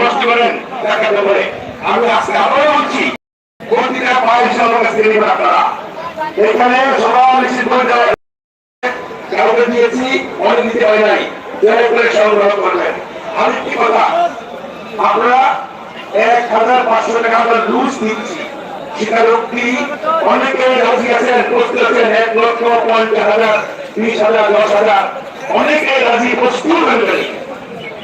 কষ্ট করেন, দেখাতে পারে আমি আজকে আবারও বলছি প্রতিটা পায়ের সবার কাছে নেবেন আপনারা। এখানে সবার নিশ্চিত করে দেওয়া কাউকে দিয়েছি, অনেক দিতে হয় নাই। দয়া করে সংগ্রহ করবেন। আরেকটি কথা, আমরা এক হাজার পাঁচশো টাকা আমরা লুজ দিচ্ছি। অনেকে রাজি আছেন, প্রস্তুত আছেন, এক লক্ষ পঞ্চাশ হাজার বিশ হাজার, দশ হাজার। অনেকে রাজি, প্রস্তুত হয়ে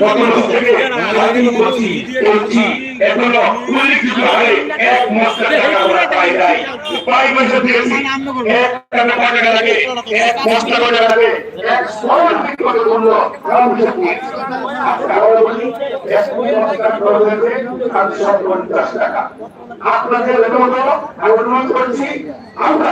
কত লোক থেকে স্বাধীন করছি করছি এখনও উল্লেখিত হারে এক মশলা টাকা আমরা পাই নাই পাই পয়সা দিয়েছি এক টাকা কয় টাকা লাগে এক মশলা টাকা লাগে এক সমান বিক্রয় মূল্য গ্রাম শক্তি আজকে আবার বলি এক কোটি মশলা খরচ হয়েছে সাতশো পঞ্চাশ টাকা আপনাদের অনুরোধ করছি আমরা